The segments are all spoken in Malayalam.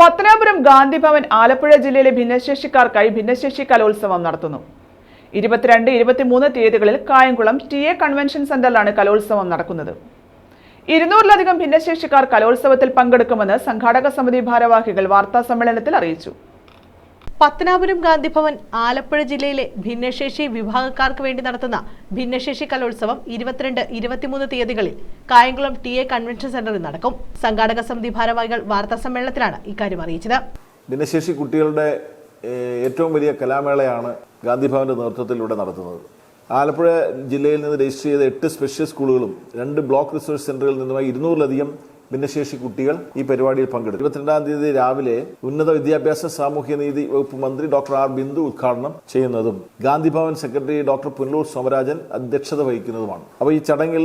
പത്തനാപുരം ഗാന്ധിഭവൻ ആലപ്പുഴ ജില്ലയിലെ ഭിന്നശേഷിക്കാർക്കായി ഭിന്നശേഷി കലോത്സവം നടത്തുന്നു. ഇരുപത്തിരണ്ട് ഇരുപത്തിമൂന്ന് തീയതികളിൽ കായംകുളം ടി എ കൺവെൻഷൻ സെന്ററിലാണ് കലോത്സവം നടക്കുന്നത്. ഇരുന്നൂറിലധികം ഭിന്നശേഷിക്കാർ കലോത്സവത്തിൽ പങ്കെടുക്കുമെന്ന് സംഘാടക സമിതി ഭാരവാഹികൾ വാർത്താ സമ്മേളനത്തിൽ അറിയിച്ചു. പത്തനാപുരം ഗാന്ധിഭവൻ ആലപ്പുഴ ജില്ലയിലെ ഭിന്നശേഷി വിഭാഗക്കാർക്ക് വേണ്ടി നടത്തുന്ന ഭിന്നശേഷി കലോത്സവം ഇരുപത്തിരണ്ട് ഇരുപത്തിമൂന്ന് തീയതികളിൽ കായംകുളം ടി എ കൺവെൻഷൻ സെന്ററിൽ നടക്കും. സംഘാടക സമിതി ഭാരവാഹികൾ വാർത്താ സമ്മേളനത്തിലാണ് ഇക്കാര്യം അറിയിച്ചത്. ഭിന്നശേഷി കുട്ടികളുടെ ഏറ്റവും വലിയ കലാമേളയാണ് ഗാന്ധിഭവന്റെ നേതൃത്വത്തിലൂടെ നടത്തുന്നത്. ആലപ്പുഴ ജില്ലയിൽ നിന്ന് രജിസ്റ്റർ ചെയ്ത എട്ട് സ്പെഷ്യൽ സ്കൂളുകളും രണ്ട് ബ്ലോക്ക് റിസോഴ്സ് സെന്ററുകളിൽ നിന്നുമായി ഇരുന്നൂറിലധികം ഭിന്നശേഷി കുട്ടികൾ ഈ പരിപാടിയിൽ പങ്കെടുത്തു. ഇരുപത്തിരണ്ടാം തീയതി രാവിലെ ഉന്നത വിദ്യാഭ്യാസ സാമൂഹ്യ നീതി വകുപ്പ് മന്ത്രി ഡോക്ടർ ആർ ബിന്ദു ഉദ്ഘാടനം ചെയ്യുന്നതും ഗാന്ധിഭവൻ സെക്രട്ടറി ഡോക്ടർ പുനലൂർ സോമരാജൻ അധ്യക്ഷത വഹിക്കുന്നതുമാണ്. അപ്പോൾ ഈ ചടങ്ങിൽ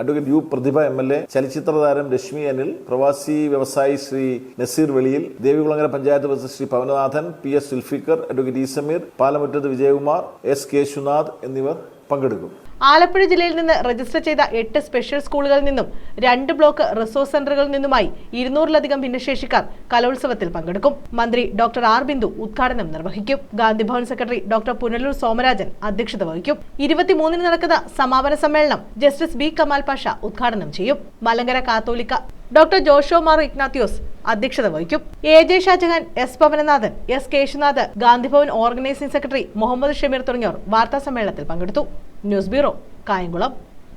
advocate U Prathibha M L A ചലച്ചിത്ര താരം രശ്മി അനിൽ പ്രവാസി വ്യവസായി Sri Naseer Veliyil Devikulangara panchayat president Sri Pavananathan P S Zulfikar advocate E Sameer Palamuttathu Vijayakumar S Keshunath എന്നിവർ പങ്കെടുക്കും. ആലപ്പുഴ ജില്ലയിൽ നിന്ന് രജിസ്റ്റർ ചെയ്ത എട്ട് സ്പെഷ്യൽ സ്കൂളുകളിൽ നിന്നും രണ്ട് ബ്ലോക്ക് റിസോഴ്സ് സെന്ററുകളിൽ നിന്നുമായി ഇരുന്നൂറിലധികം ഭിന്നശേഷിക്കാർ കലോത്സവത്തിൽ പങ്കെടുക്കും. മന്ത്രി ഡോക്ടർ ആർ ബിന്ദു ഉദ്ഘാടനം നിർവഹിക്കും. ഗാന്ധിഭവൻ സെക്രട്ടറി ഡോക്ടർ പുനലൂർ സോമരാജൻ അധ്യക്ഷത വഹിക്കും. ഇരുപത്തിമൂന്നിന് നടക്കുന്ന സമാപന സമ്മേളനം ജസ്റ്റിസ് ബി കമാൽ പാഷ ഉദ്ഘാടനം ചെയ്യും. മലങ്കര കാത്തോലിക്ക ഡോക്ടർ ജോഷോ മാർ ഇഗ്നാത്യോസ് അധ്യക്ഷത വഹിക്കും. A J Shajahan S Pavananathan S Keshunath Gandhi Bhavan organising secretary Muhammad Shameer തുടങ്ങിയവർ വാർത്താ സമ്മേളനത്തിൽ പങ്കെടുത്തു. News bureau Kayamkulam.